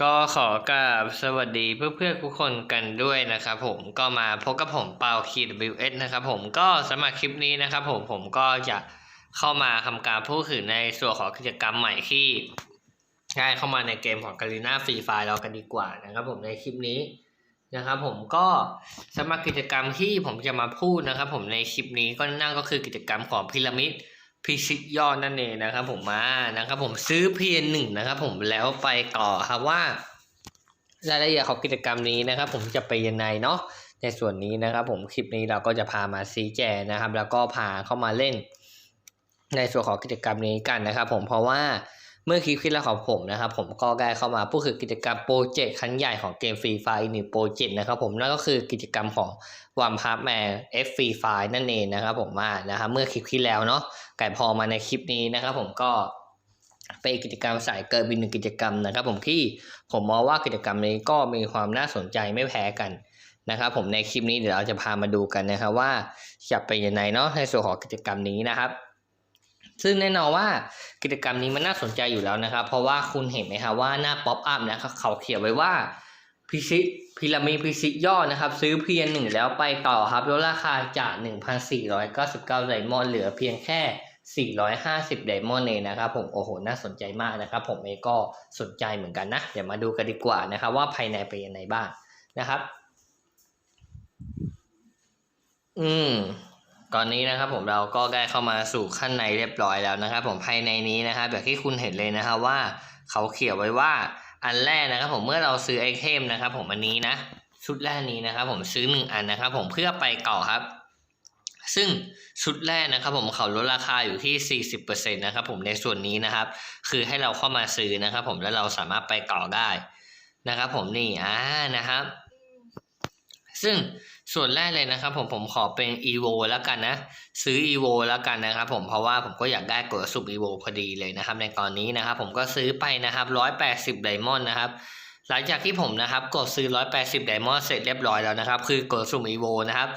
ก็ขอกราบสวัสดีเพื่อนๆทุกคนกันด้วยนะครับผมก็มาพบกับผมเปา KWS นะครับผมก็สำหรับคลิปนี้นะครับผมผมก็จะเข้ามาทำการพูดถึงในส่วนของกิจกรรมใหม่ที่ได้เข้ามาในเกมของกาลิน่าฟรีไฟเรากันดีกว่านะครับผมในคลิปนี้นะครับผมก็สำหรับกิจกรรมที่ผมจะมาพูดนะครับผมในคลิปนี้ก็นั่นก็คือกิจกรรมของพีระมิด พิชิตยอดนั่นเองนะครับผมมานะครับผมซื้อเพียงหนึ่งนะครับผมแล้วไปต่อครับว่ารายละเอียดของกิจกรรมนี้นะครับ ผมจะไปยังไงเนาะในส่วนนี้นะครับ ผมคลิปนี้เราก็จะพามาซีแจนะครับ แล้วก็พาเข้ามาเล่น ในส่วนของกิจกรรมนี้กันนะครับ ผมเพราะว่า เมื่อคลิปที่แล้วของผมนะครับผมก็ได้เข้ามาพูดถึงกิจกรรมโปรเจกต์ครั้งใหญ่ของเกมฟรีไฟอีกหนึ่งโปรเจกต์นะครับผมนั่นก็คือกิจกรรมของวันพับแมนเอฟฟรีไฟนั่นเองนะครับผมมานะครับเมื่อคลิปที่แล้วเนาะไก่พอมาในคลิปนี้นะครับผมก็เป็นกิจกรรมสายเกิร์บินหนึ่งกิจกรรมนะครับผมที่ผมมองว่ากิจกรรมนี้ก็มีความน่าสนใจไม่แพ้กันนะครับผมในคลิปนี้เดี๋ยวเราจะพามาดูกันนะครับว่าจะเป็นยังไงเนาะในส่วนของกิจกรรมนี้นะครับ ซึ่งแน่นอนว่ากิจกรรมนี้มันน่าสนใจอยู่แล้วนะครับ เพราะว่าคุณเห็นไหมครับว่าหน้าป๊อปอัพนะเขาเขียนไว้ว่าพิชิตพีระมิดพิชิตยอดนะครับ ซื้อเพียงหนึ่งแล้วไปต่อครับลดราคาจาก 1,499ไดมอนด์เหลือเพียงแค่ 450ไดมอนด์เองนะครับ ผมโอ้โหน่าสนใจมากนะครับ ผมเองก็สนใจเหมือนกันนะ เดี๋ยวมาดูกันดีกว่านะครับ ว่าภายในเป็นยังไงบ้างนะครับ อืม ตอนนี้นะครับผมเราก็ได้เข้ามาสู่ขั้นในเรียบร้อยแล้วนะครับ ผมภายในนี้นะครับแบบที่คุณเห็นเลยนะครับว่าเขาเขียนไว้ว่าอันแรกนะครับ ผมเมื่อเราซื้อไอเทมนะครับ ผมอันนี้นะชุดแรกนี้นะครับ ผมซื้อหนึ่งอันนะครับ ผมเพื่อไปต่อครับ ซึ่งชุดแรกนะครับ ผมเขาลดราคาอยู่ที่ 40%นะครับผมในส่วนนี้นะครับ คือให้เราเข้ามาซื้อนะครับ ผมแล้วเราสามารถไปต่อได้นะครับ ผมนี่อ่านะครับ ซึ่งส่วนแรกเลยนะครับผมผมขอเป็น evo แล้วกันนะ ซื้อ evo แล้วกันนะครับผมเพราะว่าผมก็อยากได้กดสุบ evo พอดีเลยนะครับ ในตอนนี้นะครับ ผมก็ซื้อไปนะครับ180ไดมอนด์นะครับหลังจากที่ผมนะครับกดซื้อ 180 ไดมอนด์เสร็จเรียบร้อยแล้วนะครับ คือกดสุ่ม evo นะครับ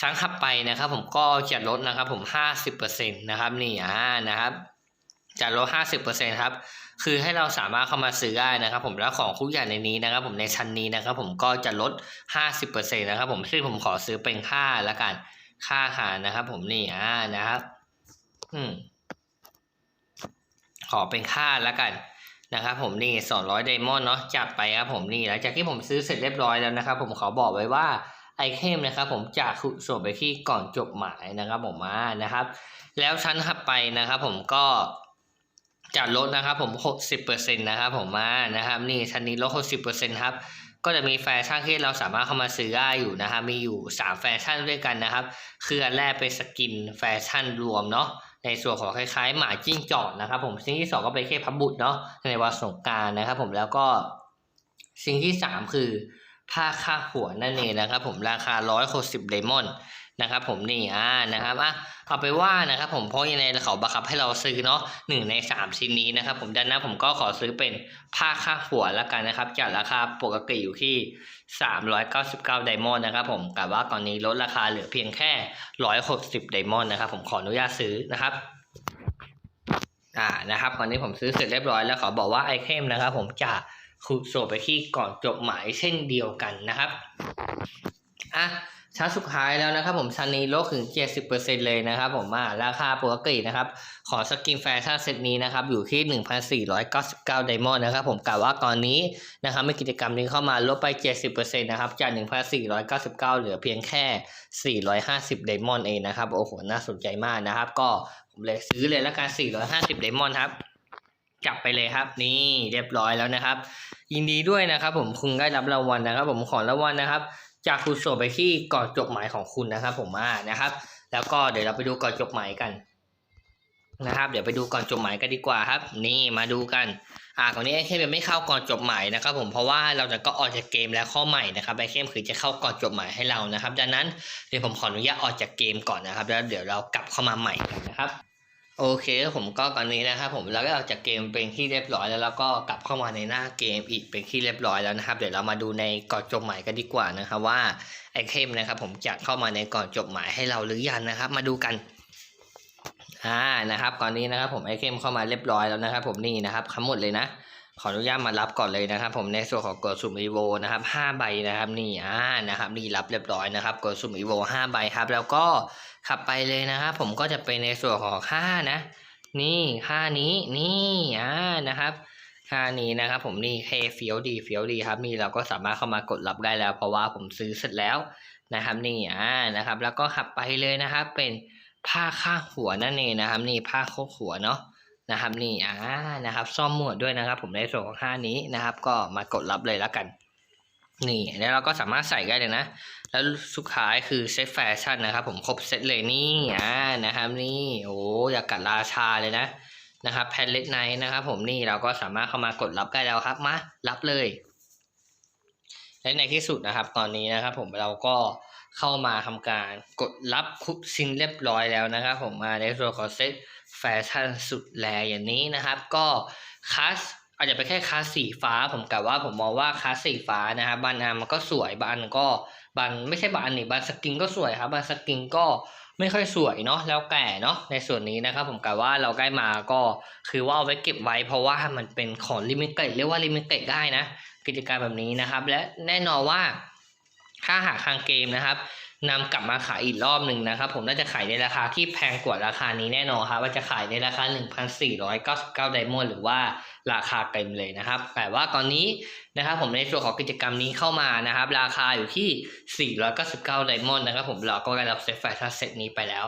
ครั้งถัดไปนะครับ ผมก็จะลดนะครับ ผม 50%นะครับนี่อ่านะครับ จะลด50%ครับ คือให้เราสามารถเข้ามาซื้อได้นะครับ ผมแล้วของทุกอย่างในนี้นะครับ ผมในชั้นนี้นะครับ ผมก็จะลด50%นะครับ ผมซึ่งผมขอซื้อเป็นค่าละกันค่าหารนะครับ ผมนี่อ่านะครับ อืมขอเป็นค่าละกันนะครับผมนี่200ไดมอนด์เนาะจัดไปครับผมนี่หลังจากที่ผมซื้อเสร็จเรียบร้อยแล้วนะครับ ผมขอบอกไว้ว่าไอเทมนะครับ ผมจะส่งไปที่ก่อนจบหมายนะครับ ผมมานะครับ แล้วชั้นถัดไปนะครับ ผมก็ จะลดนะครับผม 60%นะครับผมมานะครับนี่ชั้นนี้ลด 60%ครับก็จะมีแฟชั่นที่เราสามารถเข้ามาซื้อได้อยู่นะครับมีอยู่ 3 แฟชั่นด้วยกันนะครับคืออันแรกเป็นสกินแฟชั่นรวมเนาะในส่วนของคล้ายๆ หมาจิ้งจอกนะครับผมสิ่งที่สองก็เป็นเคพับบุตรเนาะในวันสงการนะครับผมแล้วก็สิ่งที่สามคือผ้าคาดหัวนั่นเองนะครับผมราคาร้อยหกสิบไดมอน นะครับผมนี่อ่านะครับอะเอาไปว่านะครับผมเพราะยังไงเขาบังคับให้เราซื้อเนาะหนึ่งในสามชิ้นนี้นะครับผมดังนั้นผมก็ขอซื้อเป็นผ้าคาดหัวแล้วกันนะครับจากราคาปกติอยู่ที่สามร้อยเก้าสิบเก้าไดมอนด์นะครับผมแต่ว่าตอนนี้ลดราคาเหลือเพียงแค่ร้อยหกสิบไดมอนด์นะครับผมขออนุญาตซื้อนะครับอ่านะครับตอนนี้ผมซื้อเสร็จเรียบร้อยแล้วขอบอกว่าไอเทมนะครับ ผมจะขุดส่งไปที่ก่อนจบหมายเช่นเดียวกันนะครับอะ ชั้นสุดท้ายแล้วนะครับผมชั้นนี้ลดถึง 70%เลยนะครับผมอ่าราคาปกตินะครับ ของสกินแฟชั่นเซตนี้นะครับอยู่ที่ 1,499ไดมอนด์นะครับผมกล่าวว่าตอนนี้นะครับมีกิจกรรมนี้เข้ามาลดไป 70%นะครับจาก 1,499 เหลือเพียงแค่ 450ไดมอนด์เองนะครับโอ้โหน่าสนใจมากนะครับ ก็ผมเลยซื้อเลยแล้วกัน 450ไดมอนด์ครับจับไปเลยครับนี่เรียบร้อยแล้วนะครับ ยินดีด้วยนะครับ ผมคุณได้รับรางวัลนะครับ ผมขอรางวัลนะครับ จากคุณส่งไปที่ก่อนจบหมายของคุณนะครับ ผมอ่านะครับ แล้วก็เดี๋ยวเราไปดูก่อนจบหมายกันนะครับ เดี๋ยวไปดูก่อนจบหมายกันดีกว่าครับ นี่มาดูกันอ่าตอนนี้ไอเคมยังไม่เข้าก่อนจบหมายนะครับผมเพราะว่าเราจะก็ออกจากเกมแล้วข้อใหม่นะครับไอเคมคือจะเข้าก่อนจบหมายให้เรานะครับดังนั้นเดี๋ยวผมขออนุญาตออกจากเกมก่อนนะครับ แล้วเดี๋ยวเรากลับเข้ามาใหม่กันนะครับ โอเคผมก็ตอนนี้นะครับผมเราก็ออกจากเกมเป็นที่เรียบร้อยแล้วแล้วก็กลับเข้ามาในหน้าเกมอีกเป็นที่เรียบร้อยแล้วนะครับ เดี๋ยวเรามาดูในก่อนจบหมายกันดีกว่านะครับว่าไอเทมนะครับ ผมจะเข้ามาในก่อนจบหมายให้เราหรือยังนะครับ มาดูกันอ่านะครับตอนนี้นะครับ ผมไอเทมเข้ามาเรียบร้อยแล้วนะครับ ผมนี่นะครับทั้งหมดเลยนะ ขออนุญาตมารับก่อนเลยนะครับ ผมในส่วนของกดสุ่มอีโวนะครับห้าใบนะครับนี่อ่านะครับนี่รับเรียบร้อยนะครับกดสุ่มอีโวห้าใบครับ แล้วก็ขับไปเลยนะครับผมก็จะเป็นในส่วนของค่านะ นี่ค่านี้นี่อ่านะครับค่านี้นะครับ ผมนี่เคเฟียวดีเฟียวดีครับนี่เราก็สามารถเข้ามากดรับได้แล้ว เพราะว่าผมซื้อเสร็จแล้วนะครับนี่อ่านะครับ แล้วก็ขับไปเลยนะครับ เป็นผ้าข้าหัวนั่นเองนะครับ นี่ผ้าโคกหัวเนาะ นะครับนี่อ่านะครับซ่อมหมวดด้วยนะครับ ผมในส่วนของค่านี้นะครับ ก็มากดรับเลยแล้วกัน นี่แล้วเราก็สามารถใส่ได้เลยนะ แล้วสุดท้ายคือเซตแฟชั่นนะครับ ผมครบเซตเลยนี่อ่านะครับ นี่โอ้อยากกัดราชาเลยนะนะครับแพนเล็กไนนะครับ ผมนี่เราก็สามารถเข้ามากดรับได้แล้วครับมารับเลยและในที่สุดนะครับ ตอนนี้นะครับ ผมเราก็เข้ามาทำการกดรับคุกซิงเรียบร้อยแล้วนะครับ ผมมาในส่วนของเซต แฟชั่นสุดแลอย่างนี้นะครับ ก็คลาสอาจจะเป็นแค่คลาสสีฟ้า ผมกะว่าผมมองว่าคลาสสีฟ้านะครับบานอามันก็สวยบานก็บานไม่ใช่บานนี่บานสกินก็สวยครับบานสกินก็ไม่ค่อยสวยเนาะแล้วแก่เนาะในส่วนนี้นะครับผมกะว่าเราใกล้มาก็คือว่าเอาไว้เก็บไว้ เพราะว่ามันเป็นของลิมิเต็ดเรียกว่าลิมิเต็ดได้นะ กิจการแบบนี้นะครับ และแน่นอนว่า ถ้าหากทางเกมนะครับนำกลับมาขายอีกรอบหนึ่งนะครับ ผมน่าจะขายในราคาที่แพงกว่าราคานี้แน่นอนครับว่าจะขายในราคา 1,499ไดมอนด์หรือว่าราคาเต็มเลยนะครับ แต่ว่าตอนนี้นะครับผมในส่วนของกิจกรรมนี้เข้ามานะครับ ราคาอยู่ที่ 499ไดมอนด์นะครับ ผมเราก็ได้รับเซตแฟชั่นเซตนี้ไปแล้ว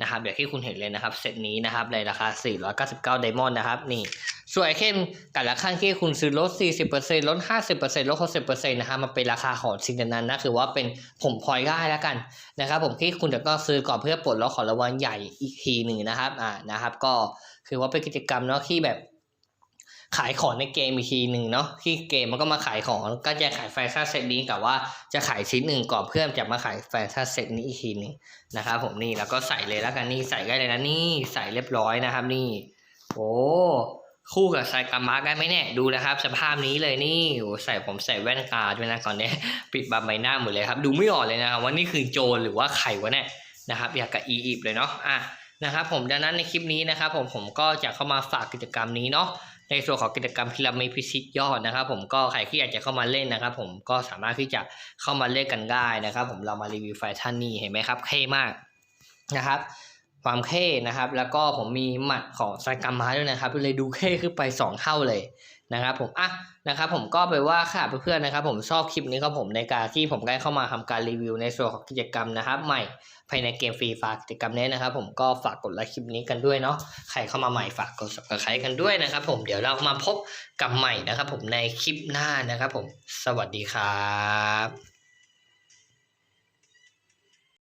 นะครับอย่างที่คุณเห็นเลยนะครับเซตนี้นะครับในราคา 499ไดมอนด์นะครับนี่ส่วนไอเทมแต่ละขั้นที่คุณซื้อลด 40%ลด 50%ลด 60%นะครับมันเป็นราคาของสิ่งนั้นนะคือว่าเป็นผมพลอยได้แล้วกันนะครับผมที่คุณจะก็ซื้อก่อนเพื่อปลดล็อกของรางวัลใหญ่อีกทีหนึ่งนะครับอ่านะครับ ก็คือว่าเป็นกิจกรรมเนาะที่แบบ ขายของในเกมอีกทีหนึ่งเนาะที่เกมมันก็มาขายของก็จะขายแฟชั่นเซตนี้แต่ว่าจะขายชิ้นหนึ่งก่อนเพื่อจะมาขายแฟชั่นเซตนี้อีกทีหนึ่งนะครับผมนี่แล้วก็ใส่เลยแล้วกันนี่ใส่ได้เลยนะนี่ใส่เรียบร้อยนะครับนี่โอ้คู่กับไซกามาได้ไหมเนี่ยดูนะครับ สภาพนี้เลยนี่โอ้ใส่ผมใส่แว่นตาด้วยนะก่อนเนี้ยปิดบังใบหน้าหมดเลยครับ ดูไม่ออกเลยนะครับว่านี่คือโจรหรือว่าไข่วะเนี่ยนะครับ อยากกับอียิปต์เลยเนาะอะนะครับผมดังนั้นในคลิปนี้นะครับผมผมก็จะเข้ามาฝากกิจกรรมนี้เนาะ ในส่วนของกิจกรรมพิรามิดพิชิตยอดนะครับ ผมก็ใครที่อยากจะเข้ามาเล่นนะครับ ผมก็สามารถที่จะเข้ามาเล่นกันได้นะครับ ผมเรามารีวิวไฟชั่นนี่เห็นไหมครับเท่มากนะครับ ความเท่นะครับ แล้วก็ผมมีหมัดของไซกามาด้วยนะครับ เลยดูเท่ขึ้นไป 2 เท่าเลย นะครับผมอะนะครับผมก็ไปว่าค่ะเพื่อนๆนะครับ ผมชอบคลิปนี้ครับผมในการที่ผมได้เข้ามาทำการรีวิวในส่วนของกิจกรรมนะครับ ใหม่ภายในเกมฟรีฝากกิจกรรมนี้นะครับ ผมก็ฝากกดไลค์คลิปนี้กันด้วยเนาะใครเข้ามาใหม่ฝากกด subscribe กันด้วยนะครับ ผมเดี๋ยวเรามาพบกับใหม่นะครับ ผมในคลิปหน้านะครับ ผมสวัสดีครับ